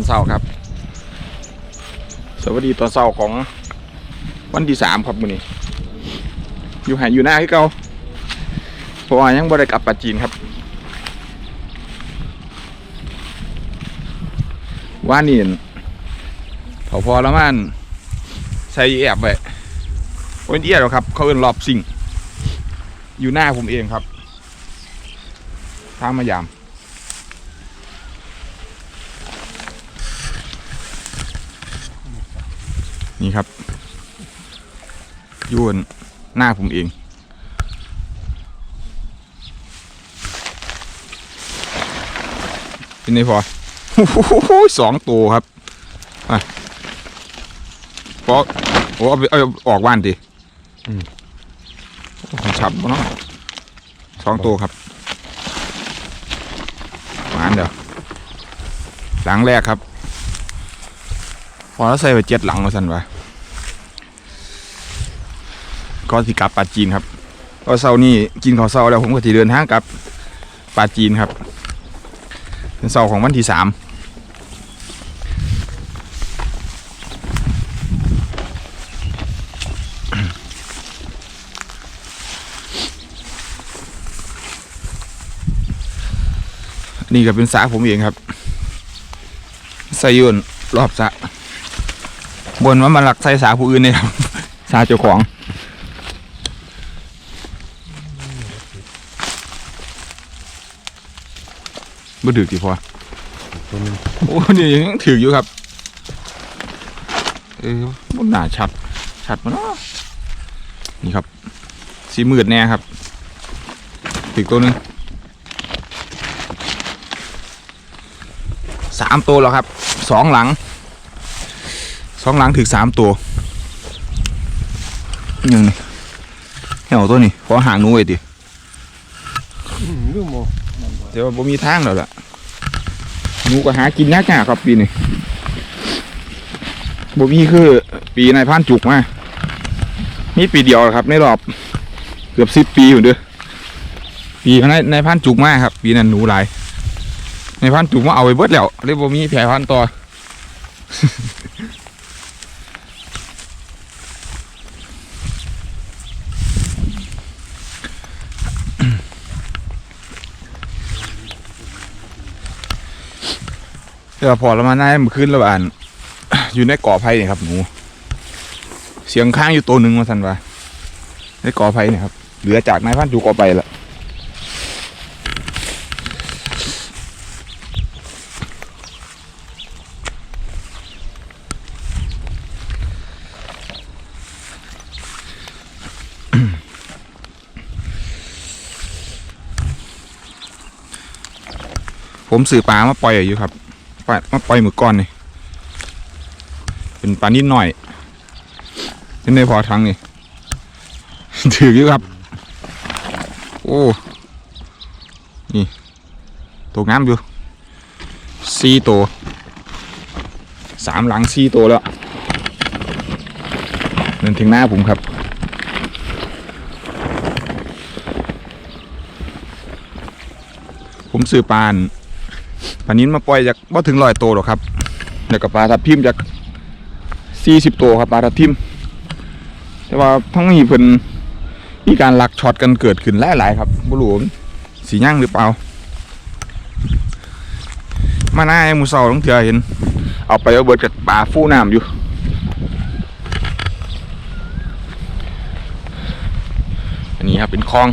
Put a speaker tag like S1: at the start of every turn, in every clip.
S1: ตอนเช้าครับ สวัสดีตอนเช้าของวันที่สามครับมื้อนี้ อยู่ไหอยู่หน้าที่เก่าเพราะว่ายังบ่ได้กลับปัจจีนครับว่านี่เห็นเขาพอแล้วมันใส่แอบไว้โอ้ยเอียดหรอกครับ เขาเอินรอบสิ่ง อยู่หน้าผมเองครับทางมายาม นี่ครับอ ยูนหน้าผมเอง เป็นไงพอโอ้โหสองตัวครับอะพอโอ้เอาไปเอาออกบ้านดิอืมมันฉับบ่เนาะสองตัวครับหวานเดี๋ยวหลังแรกครับ พอแล้วใส่ไปเจ็ดหลังมาสั่นวะ ก็สิกลับปาจีนครับก็เช้านี้กินข้าวเช้าแล้วผมก็สิเดินทางกลับปาจีนครับเป็นเสาของวันที่สามนี่ก็เป็นสาผมเองครับใส่ยืนรอบสระบนว่ามันหลักใส่สาผู้อื่นเนี่ยครับสาเจ้าของ บ่ดึกดีพอ
S2: ตัวหนึง
S1: โอ้นี่ยังถืออยู่ครับ เออมันหนาชัด ชัดมาเนาะนี่ครับ สีมืดแน่ครับอีกตัวหนึ่งสามตัวแล้วครับ สองหลัง สองหลังถึงสามตัวหนึ่งนี่เหี่ยวตัวนี้ขอห่างหนูไว้ดิ
S2: อืมดูโม
S1: แต่ว่าบ่มีทางแล้วล่ะ หนูก็หากินยากๆครับปีนี้บ่มีคือ ปีนายพรานจุกมานี่ปีเดียวครับในรอบเกือบสิบปีอยู่เด้อปีนายนายพันจุกมากครับ ปีนั้นหนูหลายนายพันจุกมาเอาไปเบิดแล้วเลยบ่มีแผ่พันธุ์ต่อ เดี๋ยวพอเรามาหน้าเมื่อคืนแล้วอ่านอยู่ในก่อไผ่เนี่ยครับหนู เสียงข้างอยู่ตัวหนึ่งมาสันว่าในก่อไผ่เนี่ยครับ เหลือจากนายพันจูก่อไปละผมสื่อปลามาปล่อยอยู่ครับ ล่อยมาปล่อยมือก้อนนี่เป็นปลานิดหน่อยเป็นในพอทั้งนี่ถืออยู่ครับ โอ้นี่ตัวงามอยู่สี่ตัวสามหลังสี่ตัวแล้วเดินถึงหน้าผมครับผมซื้อปาน ปลานิ้นมาปล่อยจากว่าถึงร้อยตัวหรอกครับแล้วก็ปลาทับทิมจากสี่สิบตัวครับปลาทับทิม แต่ว่าทั้งนี้เพิ่นมีการลักช็อตกันเกิดขึ้นหลายๆครับบุรุษสีย่างหรือเปล่า มาหน้าไอ้มูเสาต้องเถื่อเห็น เอาไปเอาเบิดกับปลาฟูน้ำอยู่อันนี้ครับเป็นคลอง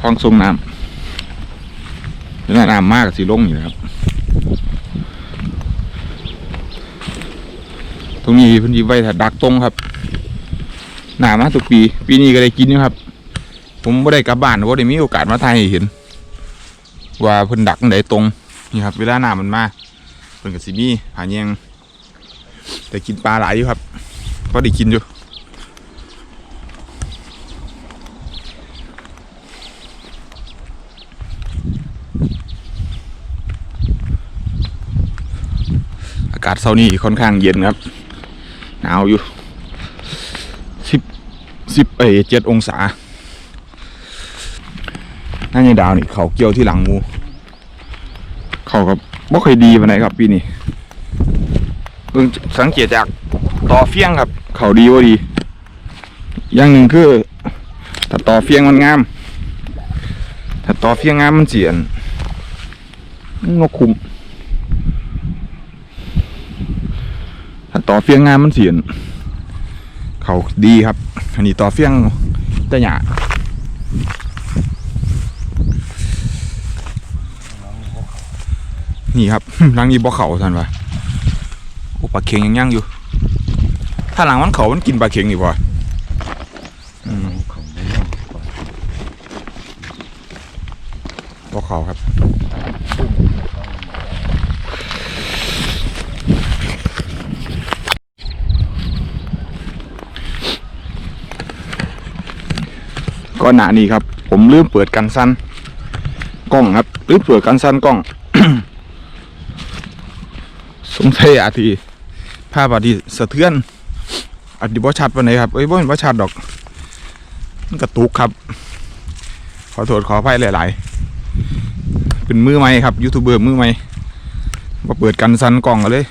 S1: คลองทรงน้ำ เนื้อน้ำมากสีลงอยู่นะครับ ตรงนี้พื้นที่ไว้ถ้าดักตรงครับหนามาทุกปี ปีนี้ก็ได้กินอยู่ครับ ผมไม่ได้กลับบ้านว่าได้มีโอกาสมาถ่ายเห็น ว่าเพิ่นดักไหนตรงนี่ครับ เวลาหนามันมาเพิ่นกับสิมีหาแยงแต่กินปลาหลายอยู่ครับ ก็ได้กินอยู่ากาศเช้านี้ค่อนข้างเย็นครับ หนาวอยู่สิบสิบเอเจ็ดองศานั่นยังดาวนี่เขาเกี่ยวที่หลังมู เขากับบ่ค่อยดีปานไหนครับปีนี้เพิ่งสังเกตจากต่อเฟี้ยงครับ เขาดีบ่าดี อย่างหนึ่งคือถ้าต่อเฟี้ยงมันงามถ้าต่อเฟี้ยงงามมันเสียนนกคุม ถ้า ต่อเฟี้ยงงามมันเสียน เขาดีครับ อันนี้ต่อเฟี้ยงแต่หยานี่ครับหลังนี้บ่เขาท่านวะโอ้ปลาเค็งยังย่างอยู่ ถ้าหลังมันเขามันกินปลาเค็งนี่บ่อืม
S2: เขาไม่ย่างก่อน
S1: บ่เขาครับ ก็หนานี้ครับ ผมลืมเปิดกันสั้นกล้องครับลืมเปิดกันสั้นกล้องสงสัยอาทีภาพอาทีสะเทือนอาทิบ่ชัดปานไหนครับเอ้ยบ่เห็นว่าชัดดอกมันกระตุกครับ ขอโทษขออภัยหลาย ๆ เป็นมือใหม่ครับยูทูบเบอร์มือใหม่มาเปิดกันสั้นกล้องกันเลย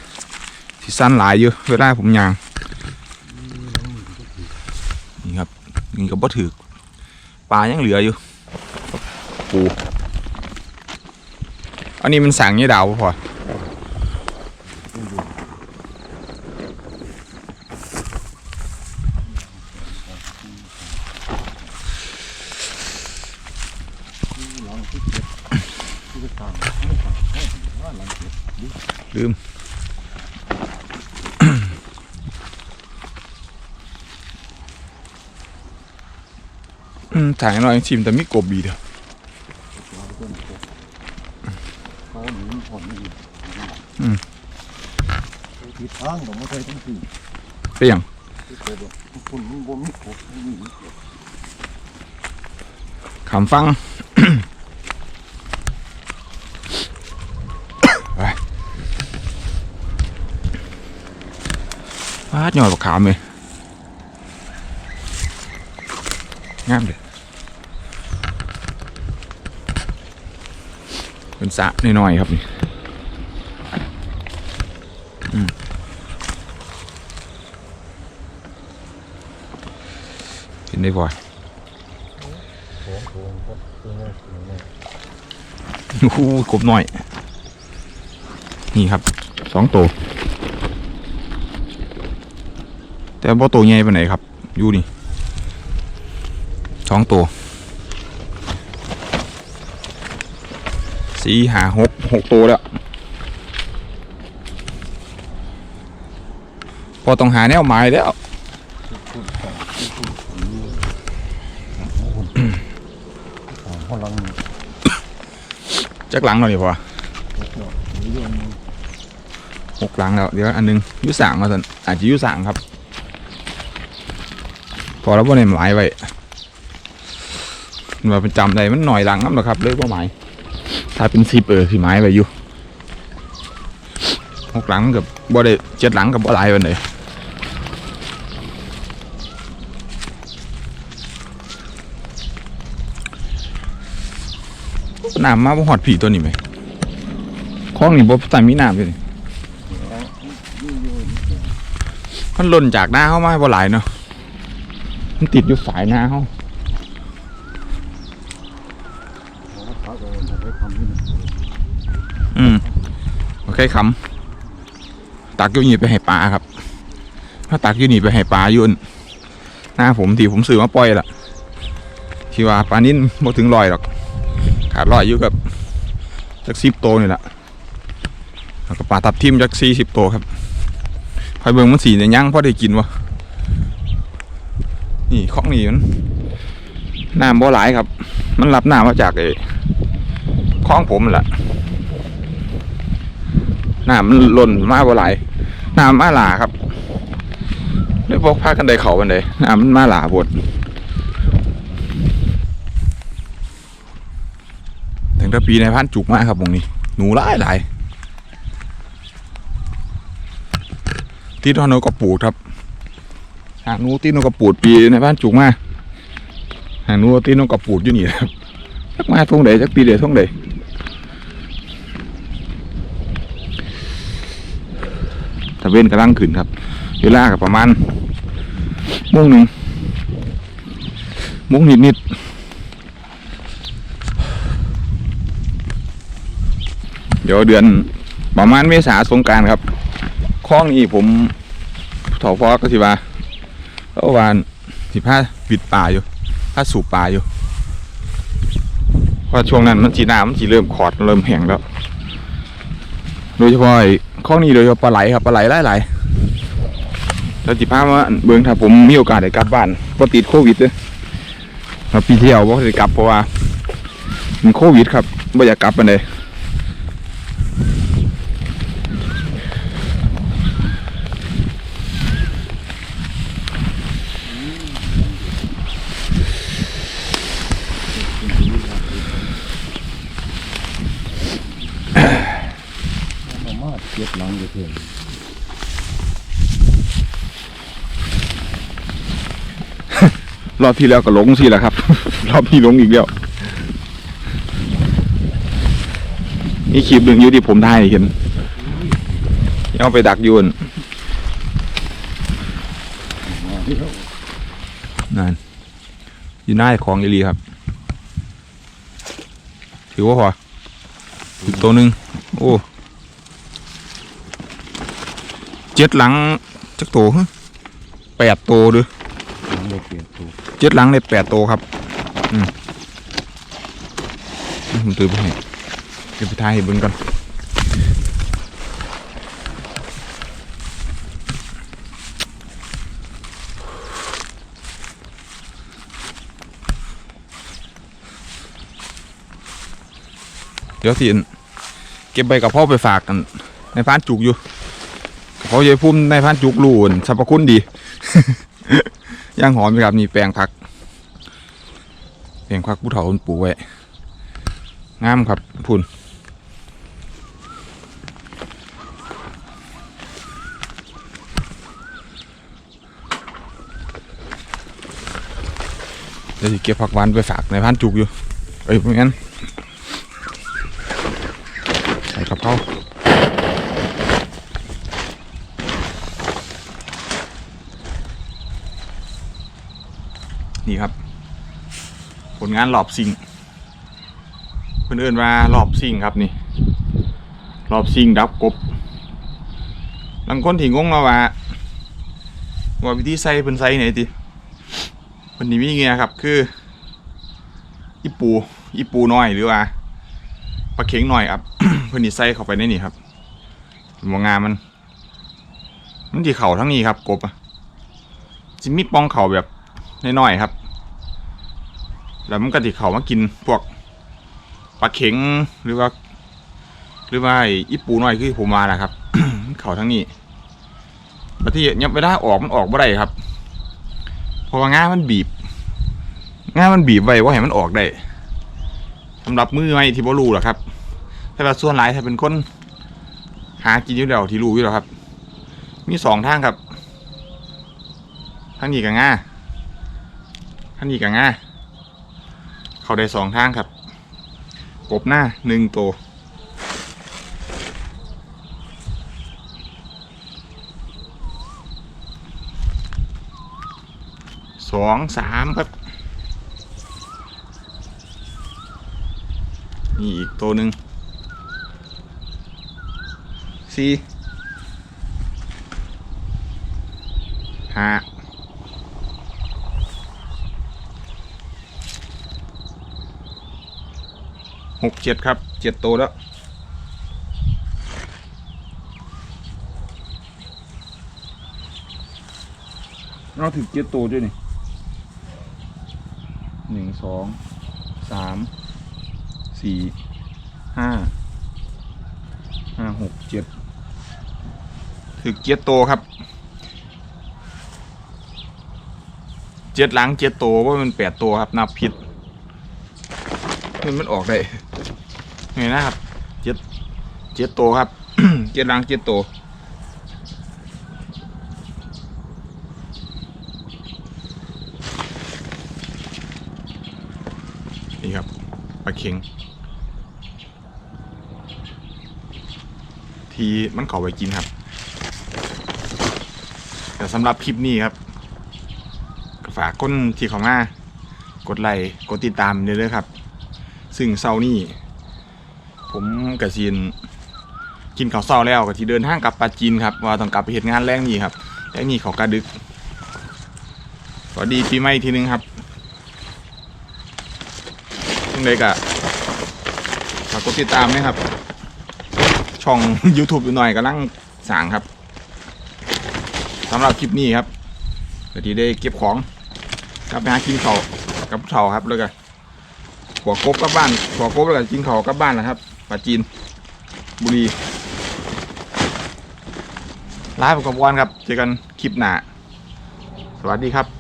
S1: ที่สั้นหลายอยู่เวลาผมยางนี่ครับนี่ก็บ่ถือ ปลายังเหลืออยู่ปูอันนี้มันสั่งยี่ดาวบ่พอ
S2: ที่จะตามไม่ตามไม่ตามว่าหลังเก็บ
S1: ลืม อืมถ่ายหน่อยชิมแต่มีกบบีเดียว
S2: เขาหนีผ่อนไม่ดี
S1: อืม
S2: ทิศทางของมันใช่ทั้งสี่
S1: เปรียง
S2: ที่เกิดคุณบ่มีกบมีกบ
S1: ขำฟังไปฟาดหยอดบักขามเลยงามเลย เป็นสะน้อยๆครับนี่อืมเห็นได้บ่อย
S2: โคบตัวนี้ตัวนี้
S1: โอ้โหกบหน่อย นี่ครับสองตัว แต่บ่ตัวใหญ่ไปไหนครับ อยู่นี่สองตัว สี่หาหกหกตัวแล้ว พอต้องหาแนวหมายแล้วจักหลังเรานี่พอหกหลังแล้วเดี๋ยวอันหนึงยุสางมาสันอาจจะยุสางครับ พอแล้วว่าในหมายไว้มาเป็นจำได้มันหน่อยหลังน้ำหรอครับเลยว่าหมาย ถ้าเป็นสิบเออสิหมายไว้อยู่หกหลังกับบ่ได้เจ็ดหลังกับบ่หลายวันเลยน้ำมาบ่หอดผีตัวนี้ไหมคล้องนี่บ่ใส่มีน้ำอยู่นี่มันหล่นจากหน้าเข้ามาบ่หลายเนาะมันติดอยู่ฝายหน้าเขา
S2: เขาก็จะไปทำนี่
S1: อืม โอเคคำตักยูนีไปให้ปลาครับ ถ้าตักยูนีไปให้ปลายุ่นหน้าผมที่ผมซื้อมาปล่อยละที่ว่าปลานิ่นบ่ถึงลอยหรอก ขาดลอยอยู่กับจักสิบโตวนี่แหละแล้วก็ปลาทับทิมจักสี่สิบโตวครับคอยเบิ่งมันสีเนี่ยย่างพอได้กินวะนี่ของนี่มันน้ำบ่หลายครับ มันรับน้ำมาจากไอ้คลองผมนั่นแหละ น้ำมันล่นมาบ่ไหลายน้ำมาหลาครับได้พกพากันได้เขากันเลยน้ำมันมาหลาบดถึงตะปีในพันจุกมากครับตรงนี้ หนูหลายหลายที่ทอนกกระปูดครับหางหนูที่นกกระปูดปีในบ้านจุกมากหางหนูที่นกกระปูดอยู่นี่ครับจักมาท่งใดจักปีเดียวท่งใด ตะเวนกำลังขึ้นครับ เวลากับประมาณโมงหนึ่งโมงนิดนิดเดี๋ยวเดือนประมาณเมษาสงการครับคล้องนี้ผมถอฟอก็สิว่าเมื่อวานสิพาวิดป่าอยู่พาสูบป่าอยู่เพราะช่วงนั้นมันสีน้ำมันสีเริ่มขอดเริ่มแห้งแล้ว โดยเฉพาะ ไอ้คลองนี้โดยเฉพาะปลาไหลครับปลาไหลหลายๆแล้วจิพามาเบิ้งถ้าผมมีโอกาสได้กลับบ้านบ่ติดโควิดเลยปีเที่ยวว่าจะกลับเพราะว่ามันโควิด ครับไม่อยากกลับปเลยด
S2: มา มาเก็บหลังอยู่เพิ่น
S1: รอบที่แล้วก็หลงสิแหละครับ รอบนี้หลงอีกแล้วนี่คลิปหนึ่งอยู่ที่ผมถ่ายเห็นเอาไปดักยูนนั่นอยู่หน้าของอีลีครับ ถือว่าพออีกตัวหนึ่งโอ้ เจ็ดหลังจักโตฮะแปดโตเด้วย
S2: หลังได้เปลี่ยนตัว
S1: เจ็ดหลังได้แปดโตครับ อืมผมตื่นไปให้เดี๋ยวไปถ่ายให้เบิ่งก่อนเดี๋ยวสิเก็บใบกระเพราไปฝากกันในพานจุกอยู่ กระเพราใยพุ่มในพานจุกรูนสรรพคุณดี ย่างหอมไหมครับนี่แปลงผัก แปลงผักผู้เฒ่าคนปลูกไว้งามครับพุ่นเดี๋ยวสิเก็บผักหวานไปฝากในพันจุกอยู่ เอ้ยไม่งั้นใส่กระเพรานี่ครับ ผล งานรอบซิงเพื่อนเอินว่ารอบซิงครับนี่รอบซิงดับกบลังคนที่งงมาว่าว่าวิธีใส่เป็นใส่ไหนติมันนี่มีเงี้ยครับ คืออีปูอีปูน้อยหรือว่าปลาเข็งหน่อยครับ เพื่อนนี่ใส่เข้าไปในนี่ครับมองงามมัน มันที่เข่าทั้งนี้ครับกบอะจิมีปองเข่าแบบน้อยๆครับ แล้วมันก็ติเขามากินพวกปลาเข็งหรือว่า หรือว่าไอ้อีปูน้อยคือผมมาแหละครับ เขาทั้งนี้บัดที่ยับไม่ได้ออกมันออกไม่ได้ครับเพราะว่าง่ามันบีบง่ามันบีบไว้ว่าให้มันออกได้สำหรับมือไม่ที่บ่รู้หรอครับแต่ว่าส่วนหลายถ้าเป็นคนหากินอยู่แล้วที่รู้อยู่แล้วครับ มีสองทางครับทางนี้กับง่าทางนี้กับง่า เขาได้สองทางครับ กบหน้าหนึ่งตัวสองสามครับนี่อีกตัวหนึ่งสี่ห้า หกเจ็ดครับเจ็ดตัวแล้วเราถึงเจ็ดตัวด้วยนี่หนึ่งสองสามสี่ห้าห้าหกเจ็ดถึงเจ็ดตัวครับเจ็ดหลังเจ็ดตัวว่ามันแปดตัวครับนับผิดมันมันออกได้ ไงนะครับเจ็ดเจ็ดตัวครับ เจ็ดลังเจ็ดตัวนี่ครับปลาเค็งทีมันเขาไปกินครับ แต่สำหรับคลิปนี้ครับฝากคนที่เขามากดไลค์กดติดตามเด้อๆครับ ซึ่งเศร้านี่ ผมกะซีนกินข้าวเศร้าแล้วก็ที่เดินทางกลับปาจีนครับว่าต้องกลับไปเหตุงานแรงนี้ครับแรงนี้เขากระดึกสวัสดีปีใหม่อีกทีนึงครับยังไงกะฝากกดติดตามนะครับ ช่อง YouTube อยู่หน่อยกำลังสั่งครับสำหรับคลิปนี้ครับก็ที่ได้เก็บของกลับไปหากินเขาวกับเขาครับแล้วก็หัวกบกลับบ้านหัวกบแล้วก็กินเขาวกลับบ้านนะครับ ปาจีน บุรีลาไปก่อนครับ เจอกันคลิปหน้า สวัสดีครับ